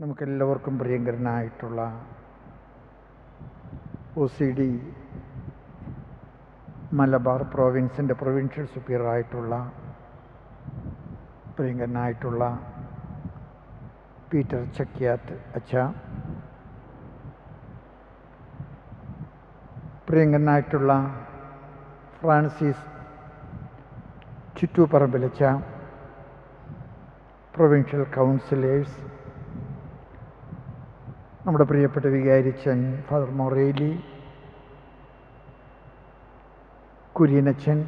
നമുക്കെല്ലാവർക്കും പ്രിയങ്കരനായിട്ടുള്ള O C D Malabar പ്രോവിൻസിന്റെ പ്രൊവിൻഷ്യൽ സുപ്പീറായിട്ടുള്ള പ്രിയങ്കരനായിട്ടുള്ള പീറ്റർ ചക്യാത്ത് അച്ഛ പ്രിയങ്കരനായിട്ടുള്ള ഫ്രാൻസിസ് ചുറ്റുപറമ്പിലച്ച പ്രൊവിൻഷ്യൽ കൗൺസിലേഴ്സ് നമ്മുടെ പ്രിയപ്പെട്ട വികാരിച്ചൻ ഫാദർ മൊറേലി കുര്യനച്ചൻ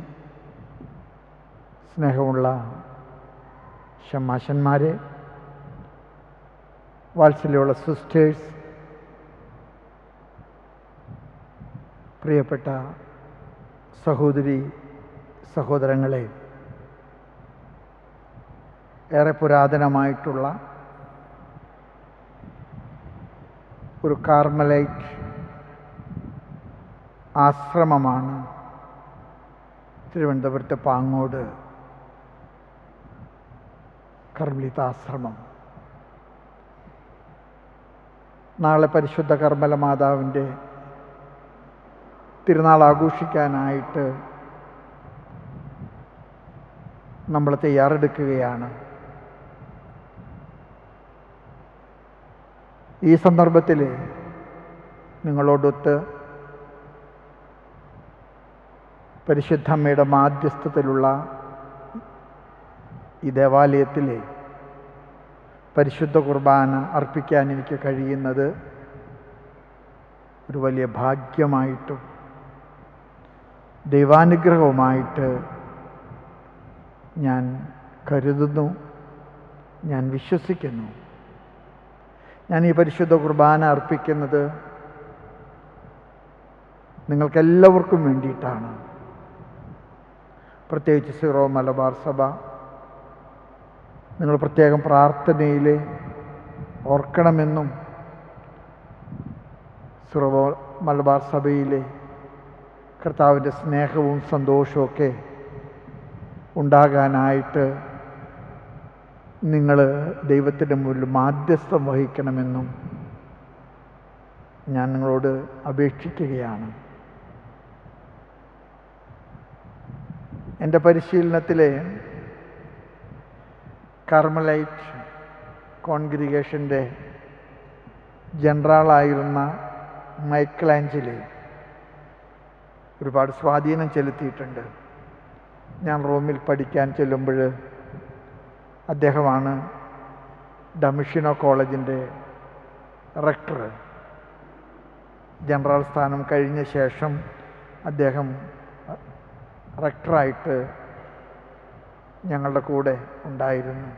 സ്നേഹമുള്ള ഷമാശന്മാരെ വാത്സല്യമുള്ള സിസ്റ്റേഴ്സ് പ്രിയപ്പെട്ട സഹോദരി സഹോദരങ്ങളെ ഏറെ പുരാതനമായിട്ടുള്ള ഒരു കാർമലൈറ്റ് ആശ്രമമാണ് തിരുവനന്തപുരത്തെ പാങ്ങോട് കർമ്മലിതാശ്രമം നാളെ പരിശുദ്ധ കർമ്മല മാതാവിന്റെ തിരുനാൾ ആഘോഷിക്കാനായിട്ട് നമ്മൾ തയ്യാറെടുക്കുകയാണ്. ഈ സന്ദർഭത്തിൽ നിങ്ങളോടൊത്ത് പരിശുദ്ധമ്മയുടെ മാധ്യസ്ഥത്തിലുള്ള ഈ ദേവാലയത്തിലെ പരിശുദ്ധ കുർബാന അർപ്പിക്കാൻ എനിക്ക് കഴിയുന്നത് ഒരു വലിയ ഭാഗ്യമായിട്ടും ദൈവാനുഗ്രഹവുമായിട്ട് ഞാൻ കരുതുന്നു ഞാൻ വിശ്വസിക്കുന്നു. ഞാൻ ഈ പരിശുദ്ധ കുർബാന അർപ്പിക്കുന്നത് നിങ്ങൾക്കെല്ലാവർക്കും വേണ്ടിയിട്ടാണ്. പ്രത്യേകിച്ച് സിറോ മലബാർ സഭ നിങ്ങൾ പ്രത്യേകം പ്രാർത്ഥനയിൽ ഓർക്കണമെന്നും സിറോ മലബാർ സഭയിലെ കർത്താവിന്റെ സ്നേഹവും സന്തോഷവും ഒക്കെ ഉണ്ടാകാനായിട്ട് നിങ്ങൾ ദൈവത്തിന്റെ മുന്നിൽ മാധ്യസ്ഥം വഹിക്കണമെന്നും ഞാൻ നിങ്ങളോട് അപേക്ഷിക്കുകയാണ്. എന്റെ പരിശീലനത്തിലെ കർമലൈറ്റ് കോൺഗ്രിഗേഷന്റെ ജനറാളായിരുന്ന മൈക്കിളാഞ്ചലി ഒരുപാട് സ്വാധീനം ചെലുത്തിയിട്ടുണ്ട്. ഞാൻ റോമിൽ പഠിക്കാൻ ചെല്ലുമ്പോൾ അദ്ദേഹമാണ് ഡമിഷിനോ കോളേജിന്റെ റെക്ടർ. ജനറൽ സ്ഥാനം കഴിഞ്ഞ ശേഷം അദ്ദേഹം റെക്ടറായിട്ട് ഞങ്ങളുടെ കൂടെ ഉണ്ടായിരുന്നു.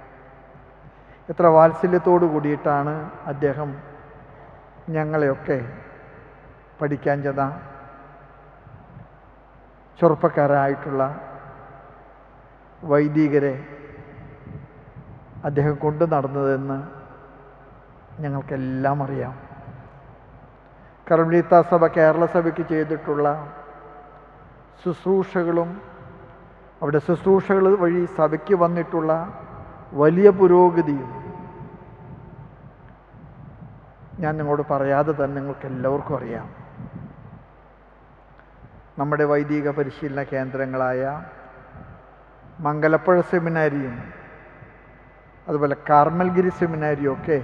എത്ര വാത്സല്യത്തോടു കൂടിയിട്ടാണ് അദ്ദേഹം ഞങ്ങളെയൊക്കെ പഠിക്കാൻ ചെന്ന ചെറുപ്പക്കാരായിട്ടുള്ള വൈദികരെ അദ്ദേഹം കൊണ്ടു നടന്നതെന്ന് ഞങ്ങൾക്കെല്ലാം അറിയാം. കർമ്മലീത്ത സഭ കേരള സഭയ്ക്ക് ചെയ്തിട്ടുള്ള ശുശ്രൂഷകളും അവിടെ ശുശ്രൂഷകൾ വഴി സഭയ്ക്ക് വന്നിട്ടുള്ള വലിയ പുരോഗതിയും ഞാൻ നിങ്ങളോട് പറയാതെ തന്നെ നിങ്ങൾക്ക് എല്ലാവർക്കും അറിയാം. നമ്മുടെ വൈദിക പരിശീലന കേന്ദ്രങ്ങളായ മംഗലപ്പുഴ സെമിനാരിയും അതുപോലെ കാർമൽഗിരി സെമിനാരിയൊക്കെ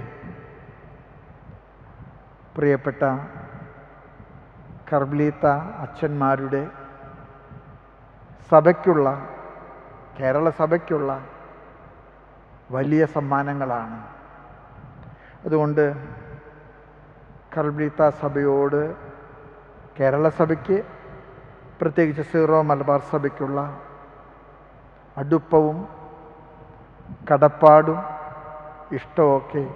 പ്രിയപ്പെട്ട കർബ്ലീത്ത അച്ഛന്മാരുടെ സഭയ്ക്കുള്ള കേരള സഭയ്ക്കുള്ള വലിയ സമ്മാനങ്ങളാണ്. അതുകൊണ്ട് കർബ്ലീത്ത സഭയോട് കേരള സഭയ്ക്ക് പ്രത്യേകിച്ച് സീറോ മലബാർ സഭയ്ക്കുള്ള അടുപ്പവും കടപ്പാടും ഇഷ്ടമൊക്കെ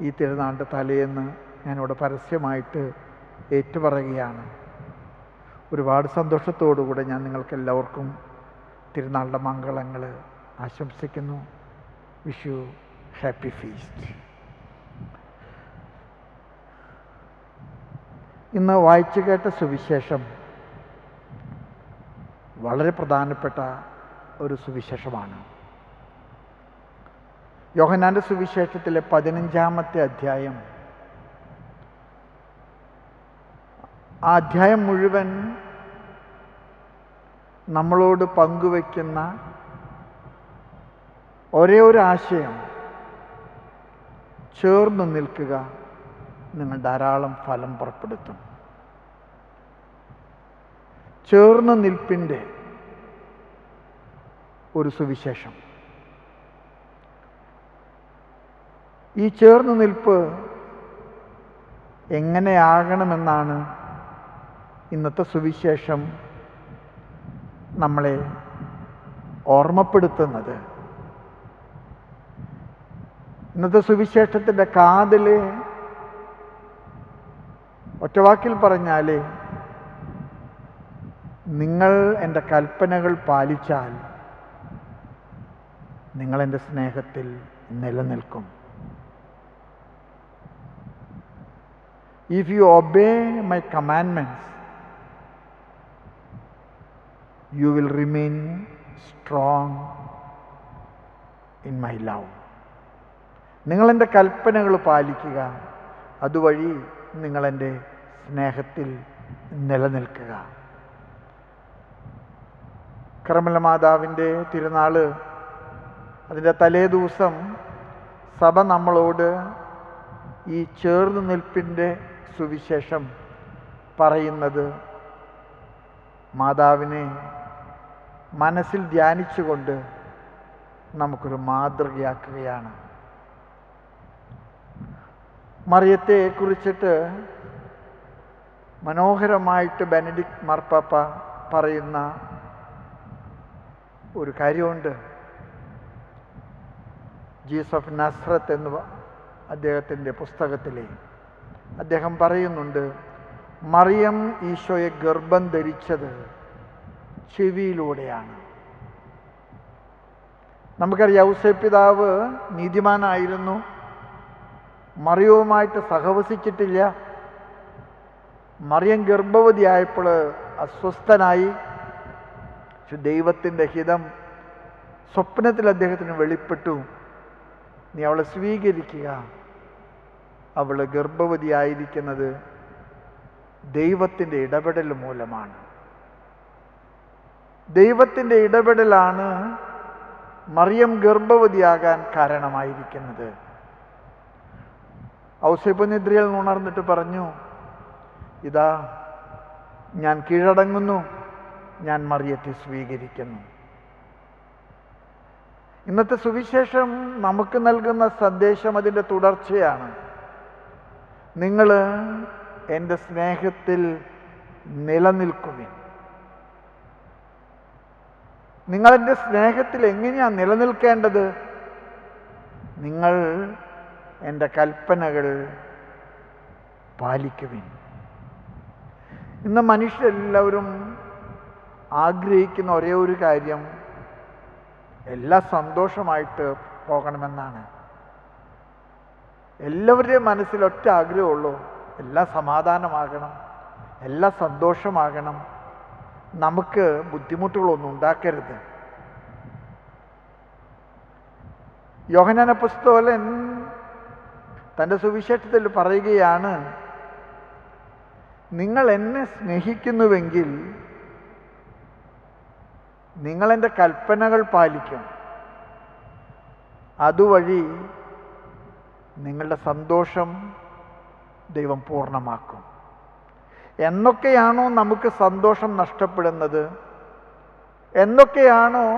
ഈ തിരുനാളിന്റെ തലേന്ന് ഞാനിവിടെ പരസ്യമായിട്ട് ഏറ്റുപറയുകയാണ്. ഒരുപാട് സന്തോഷത്തോടുകൂടെ ഞാൻ നിങ്ങൾക്ക് എല്ലാവർക്കും തിരുനാളിന്റെ മംഗളങ്ങൾ ആശംസിക്കുന്നു. വിഷ് ഹാപ്പി ഫീസ്റ്റ് ഇന്ന് വായിച്ചു കേട്ട സുവിശേഷം വളരെ പ്രധാനപ്പെട്ട ഒരു സുവിശേഷമാണ്. യോഹനാന്റെ സുവിശേഷത്തിലെ പതിനഞ്ചാമത്തെ അധ്യായം. ആ അധ്യായം മുഴുവൻ നമ്മളോട് പങ്കുവയ്ക്കുന്ന ഒരേ ഒരു ആശയം. ചേർന്നു നിൽക്കുക നിങ്ങൾ ധാരാളം ഫലം പുറപ്പെടുത്തും. ചേർന്ന് നിൽപ്പിന്റെ ഒരു സുവിശേഷം. ഈ ചേർന്ന് നിൽപ്പ് എങ്ങനെയാകണമെന്നാണ് ഇന്നത്തെ സുവിശേഷം നമ്മളെ ഓർമ്മപ്പെടുത്തുന്നത്. ഇന്നത്തെ സുവിശേഷത്തിന്റെ കാതിൽ ഒറ്റവാക്കിൽ പറഞ്ഞാൽ നിങ്ങൾ എന്റെ കൽപ്പനകൾ പാലിച്ചാൽ നിങ്ങളെന്റെ സ്നേഹത്തിൽ നിലനിൽക്കും. If you obey my commandments, you will remain strong in my love നിങ്ങളെന്റെ കൽപ്പനകൾ പാലിക്കുക. അതുവഴി നിങ്ങളെന്റെ സ്നേഹത്തിൽ നിലനിൽക്കുക. കർമ്മല മാതാവിന്റെ തിരുനാൾ അതിന്റെ തലേ ദിവസം സഭ നമ്മളോട് ഈ ചേർന്ന് നിൽപ്പിന്റെ സുവിശേഷം പറയുന്നത് മാതാവിനെ മനസ്സിൽ ധ്യാനിച്ചുകൊണ്ട് നമുക്കൊരു മാതൃകയാക്കുകയാണ്. മറിയത്തെ കുറിച്ചിട്ട് മനോഹരമായിട്ട് ബെനഡിക് മാർപ്പാപ്പ പറയുന്ന ഒരു കാര്യമുണ്ട്. ജീസ് ഓഫ് നസ്രത്ത് എന്ന് അദ്ദേഹത്തിന്റെ പുസ്തകത്തിലെ അദ്ദേഹം പറയുന്നുണ്ട് മറിയം ഈശോയെ ഗർഭം ധരിച്ചത് ചെവിയിലൂടെയാണ്. നമുക്കറിയാം ഔസേ പിതാവ് നീതിമാനായിരുന്നു. മറിയവുമായിട്ട് സഹവസിച്ചിട്ടില്ല. മറിയം ഗർഭവതിയായപ്പോൾ അസ്വസ്ഥനായി. ദൈവത്തിന്റെ ഹിതം സ്വപ്നത്തിൽ അദ്ദേഹത്തിന് വെളിപ്പെട്ടു. നീ അവളെ സ്വീകരിക്കുക. അവൾ ഗർഭവതിയായിരിക്കുന്നത് ദൈവത്തിന്റെ ഇടപെടൽ മൂലമാണ്. ദൈവത്തിന്റെ ഇടപെടലാണ് മറിയം ഗർഭവതിയാകാൻ കാരണമായിരിക്കുന്നത്. ഔസേപ്പനിദ്രയിൽ ഉണർന്നിട്ട് പറഞ്ഞു ഇതാ ഞാൻ കീഴടങ്ങുന്നു ഞാൻ മറിയത്തെ സ്വീകരിക്കുന്നു. ഇന്നത്തെ സുവിശേഷം നമുക്ക് നൽകുന്ന സന്ദേശം അതിന്റെ തുടർച്ചയാണ്. നിങ്ങൾ എന്റെ സ്നേഹത്തിൽ നിലനിൽക്കുവിൻ. നിങ്ങളെന്റെ സ്നേഹത്തിൽ എങ്ങനെയാണ് നിലനിൽക്കേണ്ടത്? നിങ്ങൾ എന്റെ കൽപ്പനകൾ പാലിക്കുവിൻ. ഇന്ന് മനുഷ്യരെല്ലാവരും ആഗ്രഹിക്കുന്ന ഒരേ ഒരു കാര്യം എല്ലാ സന്തോഷമായിട്ട് പോകണമെന്നാണ്. എല്ലാവരുടെയും മനസ്സിൽ ഒറ്റ ആഗ്രഹമുള്ളൂ. എല്ലാം സമാധാനമാകണം. എല്ലാം സന്തോഷമാകണം. നമുക്ക് ബുദ്ധിമുട്ടുകളൊന്നും ഉണ്ടാക്കരുത്. യോഹനാന പുസ്തോലൻ തന്റെ സുവിശേഷത്തിൽ പറയുകയാണ് നിങ്ങൾ എന്നെ സ്നേഹിക്കുന്നുവെങ്കിൽ നിങ്ങളെന്റെ കൽപ്പനകൾ പാലിക്കും. അതുവഴി നിങ്ങളുടെ സന്തോഷം ദൈവം പൂർണമാക്കും. എന്നൊക്കെയാണോ നമുക്ക് സന്തോഷം നഷ്ടപ്പെടുന്നത്? എന്നൊക്കെയാണോ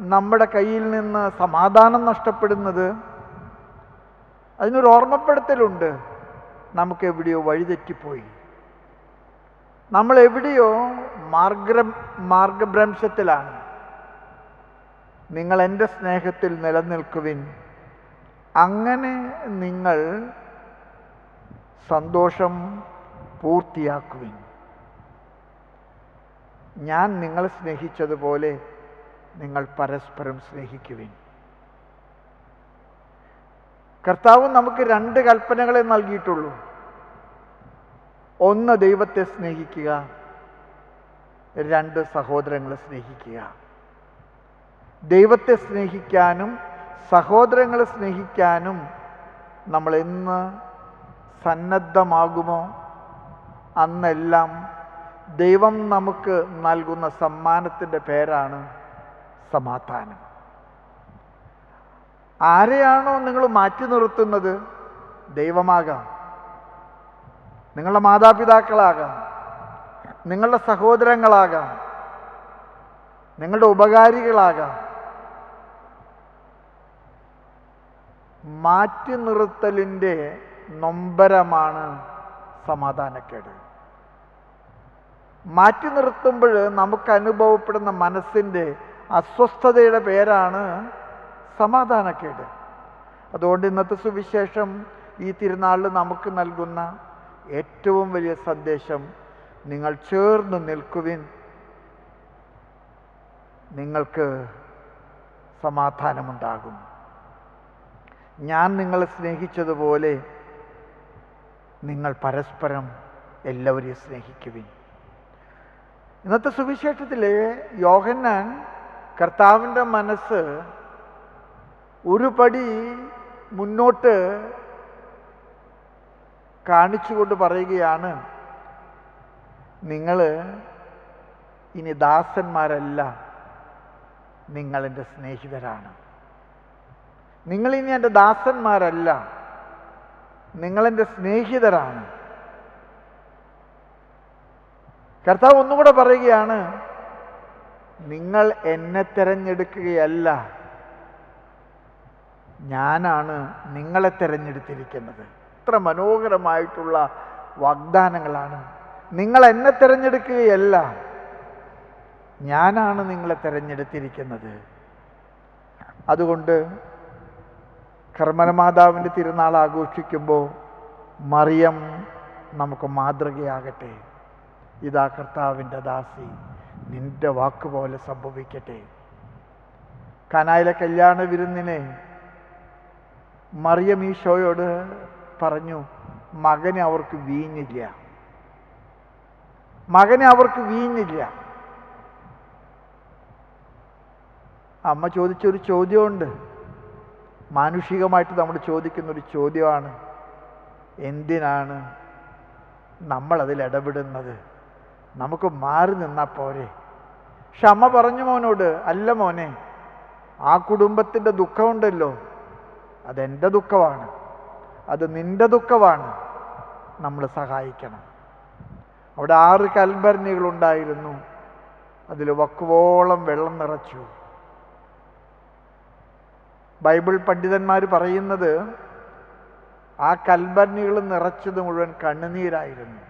നമ്മുടെ കയ്യിൽ നിന്ന് സമാധാനം നഷ്ടപ്പെടുന്നത്? അതിനൊരു ഓർമ്മപ്പെടുത്തലുണ്ട്. നമുക്ക് എവിടെയോ വഴിതെറ്റിപ്പോയി. നമ്മൾ എവിടെയോ മാർഗ മാർഗഭ്രംശത്തിലാണ്. നിങ്ങൾ എന്റെ സ്നേഹത്തിൽ നിലനിൽക്കുവിൻ. അങ്ങനെ നിങ്ങൾ സന്തോഷം പൂർത്തിയാക്കുവിൻ. ഞാൻ നിങ്ങൾ സ്നേഹിച്ചതുപോലെ നിങ്ങൾ പരസ്പരം സ്നേഹിക്കുവിൻ. കർത്താവ് നമുക്ക് രണ്ട് കൽപ്പനകളെ നൽകിയിട്ടുള്ളൂ. ഒന്ന് ദൈവത്തെ സ്നേഹിക്കുക രണ്ട് സഹോദരങ്ങളെ സ്നേഹിക്കുക. ദൈവത്തെ സ്നേഹിക്കാനും സഹോദരങ്ങളെ സ്നേഹിക്കാനും നമ്മൾ എന്ന് സന്നദ്ധമാകുമോ? അന്നെല്ലാം ദൈവം നമുക്ക് നൽകുന്ന സമ്മാനത്തിന്റെ പേരാണ് സമാധാനം. ആരെയാണോ നിങ്ങൾ മാറ്റി നിർത്തുന്നത്? ദൈവമാകാം. നിങ്ങളുടെ മാതാപിതാക്കളാകാം. നിങ്ങളുടെ സഹോദരങ്ങളാകാം. നിങ്ങളുടെ ഉപകാരികളാകാം. മാറ്റി നിർത്തലിന്റെ നൊമ്പരമാണ് സമാധാനക്കേട്. മാറ്റി നിർത്തുമ്പോൾ നമുക്ക് അനുഭവപ്പെടുന്ന മനസ്സിന്റെ അസ്വസ്ഥതയുടെ പേരാണ് സമാധാനക്കേട്. അതുകൊണ്ട് ഇന്നത്തെ സുവിശേഷം ഈ തിരുനാളിൽ നമുക്ക് നൽകുന്ന ഏറ്റവും വലിയ സന്ദേശം നിങ്ങൾ ചേർന്ന് നിൽക്കുവിൻ. നിങ്ങൾക്ക് സമാധാനമുണ്ടാകും. ഞാൻ നിങ്ങളെ സ്നേഹിച്ചതുപോലെ നിങ്ങൾ പരസ്പരം എല്ലാവരെയും സ്നേഹിക്കുവിൻ. ഇന്നത്തെ സുവിശേഷത്തിൽ യോഹന്നാൻ കർത്താവിന്റെ മനസ്സ് ഒരു പടി മുന്നോട്ട് കാണിച്ചുകൊണ്ട് പറയുകയാണ് നിങ്ങൾ ഇനി ദാസന്മാരല്ല നിങ്ങളെന്റെ സ്നേഹിതരാണ്. നിങ്ങളിനി എന്റെ ദാസന്മാരല്ല. നിങ്ങളെന്റെ സ്നേഹിതരാണ്. കർത്താവ് ഒന്നുകൂടെ പറയുകയാണ് നിങ്ങൾ എന്നെ തിരഞ്ഞെടുക്കുകയല്ല. ഞാനാണ് നിങ്ങളെ തിരഞ്ഞെടുത്തിരിക്കുന്നത്. ഇത്ര മനോഹരമായിട്ടുള്ള വാഗ്ദാനങ്ങളാണ്. നിങ്ങൾ എന്നെ തിരഞ്ഞെടുക്കുകയല്ല. ഞാനാണ് നിങ്ങളെ തിരഞ്ഞെടുത്തിരിക്കുന്നത്. അതുകൊണ്ട് കർമ്മനമാതാവിന്റെ തിരുനാൾ ആഘോഷിക്കുമ്പോൾ മറിയം നമുക്ക് മാതൃകയാകട്ടെ. ഇതാ കർത്താവിന്റെ ദാസി നിന്റെ വാക്കുപോലെ സംഭവിക്കട്ടെ. കനായിലെ കല്യാണ വിരുന്നിനെ മറിയം ഈശോയോട് പറഞ്ഞു മകനെ അവർക്ക് വീഞ്ഞില്ല. മകനെ അവർക്ക് വീഞ്ഞില്ല. അമ്മ ചോദിച്ചൊരു ചോദ്യമുണ്ട്. മാനുഷികമായിട്ട് നമ്മൾ ചോദിക്കുന്ന ഒരു ചോദ്യമാണ് എന്തിനാണ് നമ്മളതിൽ ഇടപെടുന്നത്? നമുക്ക് മാറി നിന്നാൽ പോരെ? പക്ഷെ അമ്മ പറഞ്ഞു മോനോട് അല്ല മോനെ ആ കുടുംബത്തിന്റെ ദുഃഖമുണ്ടല്ലോ. അതെന്റെ ദുഃഖമാണ്. അത് നിന്റെ ദുഃഖമാണ്. നമ്മൾ സഹായിക്കണം. അവിടെ ആറ് കൽഭരണികളുണ്ടായിരുന്നു. അതിൽ വക്കുവോളം വെള്ളം നിറച്ചു. ബൈബിൾ പണ്ഡിതന്മാർ പറയുന്നത് ആ കൽബർണികൾ നിറച്ചത് മുഴുവൻ കണ്ണുനീരായിരുന്നു.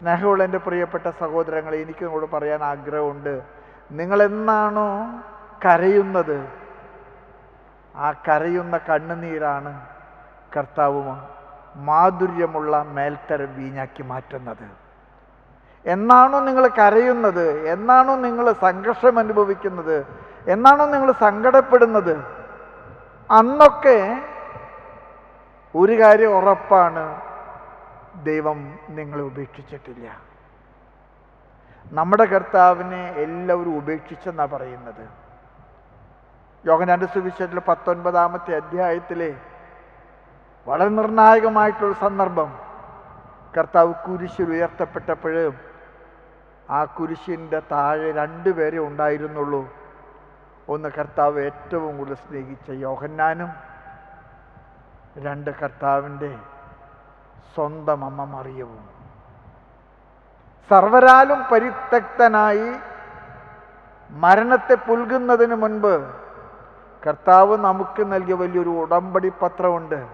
സ്നേഹമുള്ള എന്റെ പ്രിയപ്പെട്ട സഹോദരങ്ങളെ എനിക്ക് നിങ്ങളോട് പറയാൻ ആഗ്രഹമുണ്ട്. നിങ്ങളെന്നാണോ കരയുന്നത്? ആ കരയുന്ന കണ്ണുനീരാണ് കർത്താവ് മാധുര്യമുള്ള മേൽത്തരം വീഞ്ഞാക്കി മാറ്റുന്നത്. എന്നാണോ നിങ്ങൾ കരയുന്നത്? എന്നാണോ നിങ്ങൾ സംഘർഷം അനുഭവിക്കുന്നത്? എന്നാണോ നിങ്ങൾ സങ്കടപ്പെടുന്നത്? അന്നൊക്കെ ഒരു കാര്യം ഉറപ്പാണ്. ദൈവം നിങ്ങളെ ഉപേക്ഷിച്ചിട്ടില്ല. നമ്മുടെ കർത്താവിനെ എല്ലാവരും ഉപേക്ഷിച്ചെന്നാണ് പറയുന്നത്. യോഗനാന്റെ സുവിശേഷത്തിലെ പത്തൊൻപതാമത്തെ അധ്യായത്തിലെ വളരെ നിർണായകമായിട്ടുള്ള സന്ദർഭം. കർത്താവ് കുരിശിൽ ഉയർത്തപ്പെട്ടപ്പോഴും ആ കുരിശിന്റെ താഴെ രണ്ടുപേരെ ഉണ്ടായിരുന്നുള്ളൂ. ഒന്ന് കർത്താവ് ഏറ്റവും കൂടുതൽ സ്നേഹിച്ച യോഹന്നാനും രണ്ട് കർത്താവിന്റെ സ്വന്തം അമ്മ മറിയവും. സർവരാലും പരിത്യക്തനായി മരണത്തെ പുൽകുന്നതിന് മുൻപ് കർത്താവ് നമുക്ക് നൽകിയ വലിയൊരു ഉടമ്പടി പത്രമുണ്ട്.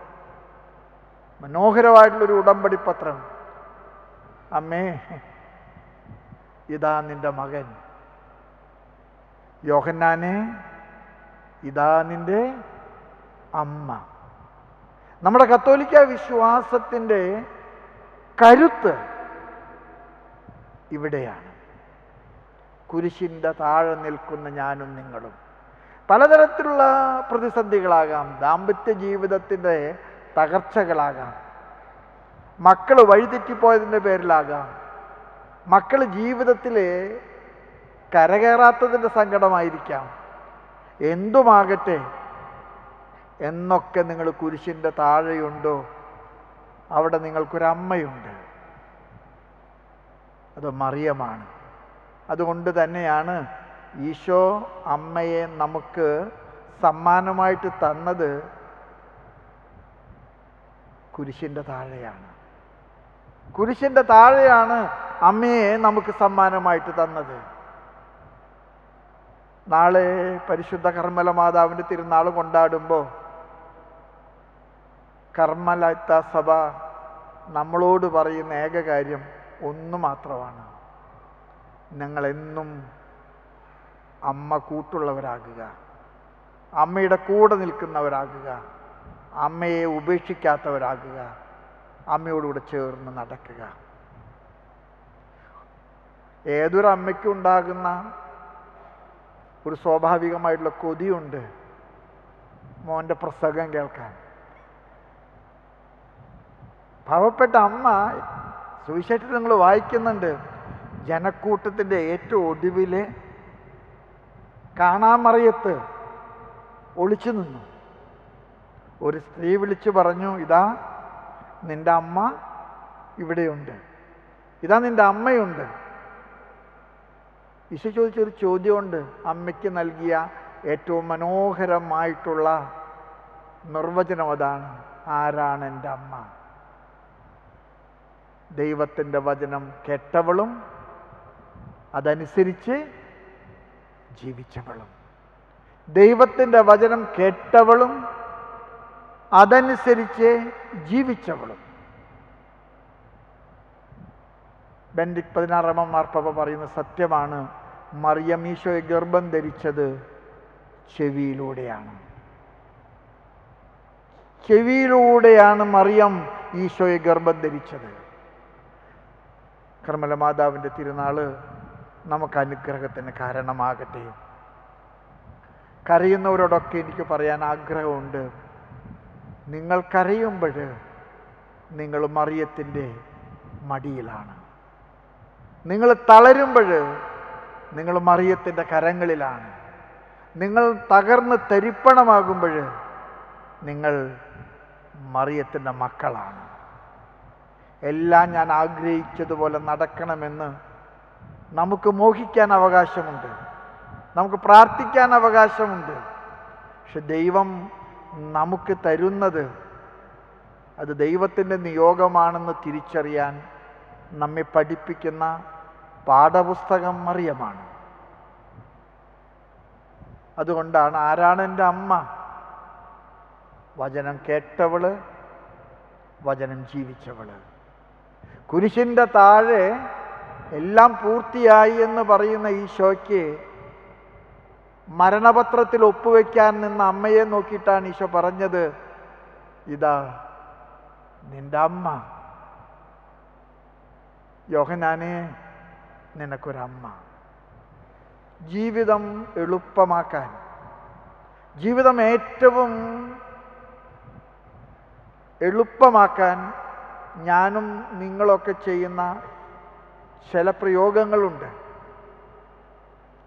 മനോഹരമായിട്ടുള്ളൊരു ഉടമ്പടി പത്രം. അമ്മേ ഇതാ നിന്റെ മകൻ. യോഹന്നാനെ ഇതാ നിന്റെ അമ്മ. നമ്മുടെ കത്തോലിക്ക വിശ്വാസത്തിന്റെ കരുത്ത് ഇവിടെയാണ്. കുരിശിന്റെ താഴെ നിൽക്കുന്ന ഞാനും നിങ്ങളും. പലതരത്തിലുള്ള പ്രതിസന്ധികളാകാം ദാമ്പത്യ ജീവിതത്തിന്റെ തകർച്ചകളാകാം മക്കൾ വഴിതെറ്റിപ്പോയതിന്റെ പേരിലാകാം മക്കൾ ജീവിതത്തിൽ കരകയറാത്തതിന്റെ സങ്കടമായിരിക്കാം. എന്തുമാകട്ടെ എന്നൊക്കെ നിങ്ങൾ കുരിശിന്റെ താഴെയുണ്ടോ? അവിടെ നിങ്ങൾക്കൊരമ്മയുണ്ട്. അത് മറിയമാണ്. അതുകൊണ്ട് തന്നെയാണ് ഈശോ അമ്മയെ നമുക്ക് സമ്മാനമായിട്ട് തന്നത് കുരിശിന്റെ താഴെയാണ്. കുരിശിന്റെ താഴെയാണ് അമ്മയെ നമുക്ക് സമ്മാനമായിട്ട് തന്നത്. നാളെ പരിശുദ്ധ കർമ്മല മാതാവിന്റെ തിരുനാൾ കൊണ്ടാടുമ്പോൾ കർമ്മലത്ത സഭ നമ്മളോട് പറയുന്ന ഏക കാര്യം ഒന്ന് മാത്രമാണ്. ഞങ്ങളെന്നും അമ്മ കൂട്ടുള്ളവരാകുക. അമ്മയുടെ കൂടെ നിൽക്കുന്നവരാകുക. അമ്മയെ ഉപേക്ഷിക്കാത്തവരാകുക. അമ്മയോടുകൂടെ ചേർന്ന് നടക്കുക. ഏതൊരു അമ്മയ്ക്കും ഉണ്ടാകുന്ന ഒരു സ്വാഭാവികമായിട്ടുള്ള കൊതിയുണ്ട്. മോന്റെ പ്രസംഗം കേൾക്കാൻ. പാവപ്പെട്ട അമ്മ സുവിശേഷത്തിൽ നിങ്ങൾ വായിക്കുന്നുണ്ട് ജനക്കൂട്ടത്തിന്റെ ഏറ്റവും ഒടുവിലെ കാണാമറിയത്ത് ഒളിച്ചു നിന്നു. ഒരു സ്ത്രീ വിളിച്ചു പറഞ്ഞു ഇതാ നിന്റെ അമ്മ ഇവിടെയുണ്ട്. ഇതാ നിന്റെ അമ്മയുണ്ട്. ഈശോ ചോദിച്ചൊരു ചോദ്യമുണ്ട്. അമ്മയ്ക്ക് നൽകിയ ഏറ്റവും മനോഹരമായിട്ടുള്ള നിർവചനം അതാണ്. ആരാണ് എന്റെ അമ്മ? ദൈവത്തിന്റെ വചനം കേട്ടവളും അതനുസരിച്ച് ജീവിച്ചവളും. ദൈവത്തിന്റെ വചനം കേട്ടവളും അതനുസരിച്ച് ജീവിച്ചവളും. ബെൻഡിക് പതിനാറാമം മാർപ്പ പറയുന്ന സത്യമാണ്. മറിയം ഈശോയെ ഗർഭം ധരിച്ചത് ചെവിയിലൂടെയാണ്. ചെവിയിലൂടെയാണ് മറിയം ഈശോയെ ഗർഭം ധരിച്ചത്. കർമ്മല മാതാവിന്റെ തിരുനാൾ നമുക്ക് അനുഗ്രഹത്തിന് കാരണമാകട്ടെ. കരയുന്നവരോടൊക്കെ എനിക്ക് പറയാൻ ആഗ്രഹമുണ്ട്. നിങ്ങൾ കരയുമ്പോൾ നിങ്ങൾ മറിയത്തിന്റെ മടിയിലാണ്. നിങ്ങൾ തളരുമ്പോൾ നിങ്ങൾ മറിയത്തിന്റെ കരങ്ങളിലാണ്. നിങ്ങൾ തകർന്ന് തരിപ്പണമാകുമ്പോൾ നിങ്ങൾ മറിയത്തിന്റെ മക്കളാണ്. എല്ലാം ഞാൻ ആഗ്രഹിച്ചതുപോലെ നടക്കണമെന്ന് നമുക്ക് മോഹിക്കാൻ അവകാശമുണ്ട്. നമുക്ക് പ്രാർത്ഥിക്കാൻ അവകാശമുണ്ട്. പക്ഷെ ദൈവം നമുക്ക് തരുന്നത് അത് ദൈവത്തിന്റെ നിയോഗമാണെന്ന് തിരിച്ചറിയാൻ നമ്മെ പഠിപ്പിക്കുന്ന പാഠപുസ്തകം മറിയമാണ്. അതുകൊണ്ടാണ് ആരാണ് എന്റെ അമ്മ? വചനം കേട്ടവൾ വചനം ജീവിച്ചവൾ. കുരിശിന്റെ താഴെ എല്ലാം പൂർത്തിയായി എന്ന് പറയുന്ന ഈശോയ്ക്ക് മരണപത്രത്തിൽ ഒപ്പുവെക്കാൻ നിന്ന അമ്മയെ നോക്കിയിട്ടാണ് ഈശോ പറഞ്ഞത് ഇതാ നിന്റെ അമ്മ. യോഹനാനെ നിനക്കൊരമ്മ. ജീവിതം എളുപ്പമാക്കാൻ. ജീവിതം ഏറ്റവും എളുപ്പമാക്കാൻ ഞാനും നിങ്ങളൊക്കെ ചെയ്യുന്ന ചില പ്രയോഗങ്ങളുണ്ട്.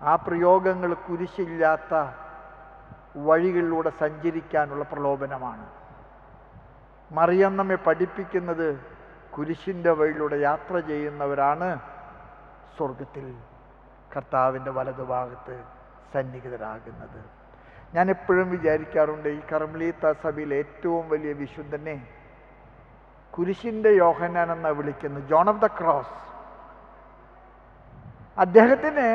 ആ പ്രയോഗങ്ങൾ കുരിശില്ലാത്ത വഴികളിലൂടെ സഞ്ചരിക്കാനുള്ള പ്രലോഭനമാണ്. മറിയം നമ്മെ പഠിപ്പിക്കുന്നത് കുരിശിന്റെ വഴിയിലൂടെ യാത്ര ചെയ്യുന്നവരാണ്. സ്വർഗത്തിൽ കർത്താവിന്റെ വലതുഭാഗത്ത് സന്നിഹിതരാകുന്നത്. ഞാൻ എപ്പോഴും വിചാരിക്കാറുണ്ട് ഈ കർമ്മലീത്ത സഭയിൽ ഏറ്റവും വലിയ വിശുദ്ധനെ കുരിശിന്റെ യോഹനാൻ എന്ന വിളിക്കുന്നു ജോൺ ഓഫ് ദ ക്രോസ്. അദ്ദേഹത്തിന്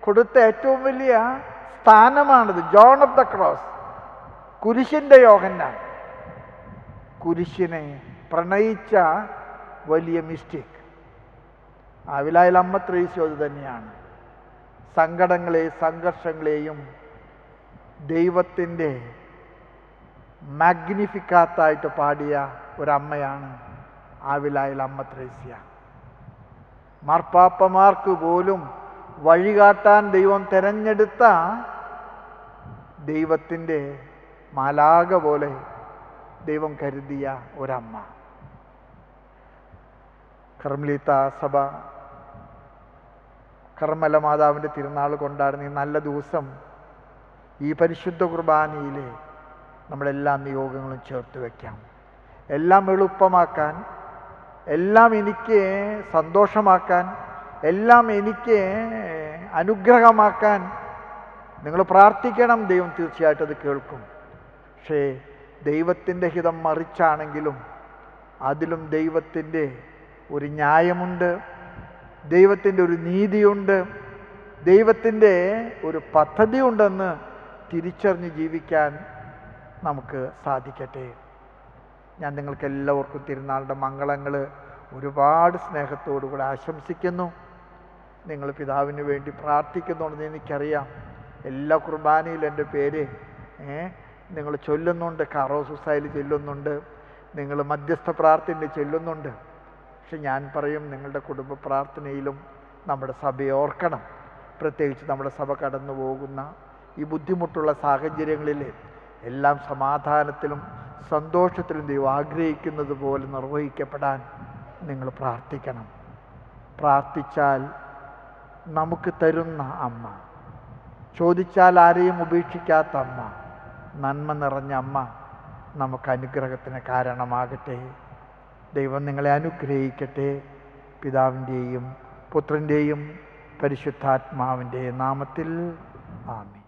കൊടുത്ത ഏറ്റവും വലിയ സ്ഥാനമാണിത് ജോൺ ഓഫ് ദ ക്രോസ് കുരിശിന്റെ യോഹന്നാൻ. കുരിശിനെ പ്രണയിച്ച വലിയ മിസ്റ്റേക്ക്. ആവിലായിൽ അമ്മ ത്രേസ്യോ അത് തന്നെയാണ് സങ്കടങ്ങളെയും സംഘർഷങ്ങളെയും ദൈവത്തിന്റെ മാഗ്നിഫിക്കാത്തായിട്ട് പാടിയ ഒരമ്മയാണ് ആവിലായിൽ അമ്മ ത്രേസ്യ മാർപ്പാപ്പമാർക്ക് പോലും വഴികാട്ടാൻ ദൈവം തിരഞ്ഞെടുത്ത ദൈവത്തിന്റെ മാലാക പോലെ ദൈവം കരുതിയ ഒരമ്മ. കർമ്മലീത്ത സഭ കർമ്മല മാതാവിന്റെ തിരുനാൾ കൊണ്ടാടുന്ന ഈ നല്ല ദിവസം ഈ പരിശുദ്ധ കുർബാനയിൽ നമ്മളെല്ലാ നിയോഗങ്ങളും ചേർത്ത് വയ്ക്കാം എല്ലാം എളുപ്പമാക്കാൻ എല്ലാം എനിക്ക് സന്തോഷമാക്കാൻ എല്ലാം എനിക്ക് അനുഗ്രഹമാക്കാൻ നിങ്ങൾ പ്രാർത്ഥിക്കണം. ദൈവം തീർച്ചയായിട്ടും അത് കേൾക്കും. പക്ഷേ ദൈവത്തിന്റെ ഹിതം മറിച്ചാണെങ്കിലും അതിലും ദൈവത്തിന്റെ ഒരു ന്യായമുണ്ട്. ദൈവത്തിന്റെ ഒരു നീതിയുണ്ട്. ദൈവത്തിന്റെ ഒരു പദ്ധതി ഉണ്ടെന്ന് തിരിച്ചറിഞ്ഞ് ജീവിക്കാൻ നമുക്ക് സാധിക്കട്ടെ. ഞാൻ നിങ്ങൾക്ക് എല്ലാവർക്കും തിരുനാളുടെ മംഗളങ്ങൾ ഒരുപാട് സ്നേഹത്തോടുകൂടെ ആശംസിക്കുന്നു. നിങ്ങൾ പിതാവിന് വേണ്ടി പ്രാർത്ഥിക്കുന്നുണ്ടെന്ന് എനിക്കറിയാം. എല്ലാ കുർബാനയിലും എന്റെ പേര് നിങ്ങൾ ചൊല്ലുന്നുണ്ട്. കാറോസുസായിൽ ചൊല്ലുന്നുണ്ട്. നിങ്ങൾ മധ്യസ്ഥ പ്രാർത്ഥന ചൊല്ലുന്നുണ്ട്. പക്ഷെ ഞാൻ പറയും നിങ്ങളുടെ കുടുംബ പ്രാർത്ഥനയിലും നമ്മുടെ സഭയെ ഓർക്കണം. പ്രത്യേകിച്ച് നമ്മുടെ സഭ കടന്നു പോകുന്ന ഈ ബുദ്ധിമുട്ടുള്ള സാഹചര്യങ്ങളിൽ എല്ലാം സമാധാനത്തിലും സന്തോഷത്തിലും ദൈവം ആഗ്രഹിക്കുന്നത് പോലെ നിർവഹിക്കപ്പെടാൻ നിങ്ങൾ പ്രാർത്ഥിക്കണം. പ്രാർത്ഥിച്ചാൽ നമുക്ക് തരുന്ന അമ്മ ചോദിച്ചാൽ ആരെയും ഉപേക്ഷിക്കാത്ത അമ്മ നന്മ നിറഞ്ഞ അമ്മ നമുക്ക് അനുഗ്രഹത്തിന് കാരണമാകട്ടെ. ദൈവം നിങ്ങളെ അനുഗ്രഹിക്കട്ടെ. പിതാവിന്റെയും പുത്രന്റെയും പരിശുദ്ധാത്മാവിന്റെ നാമത്തിൽ ആമി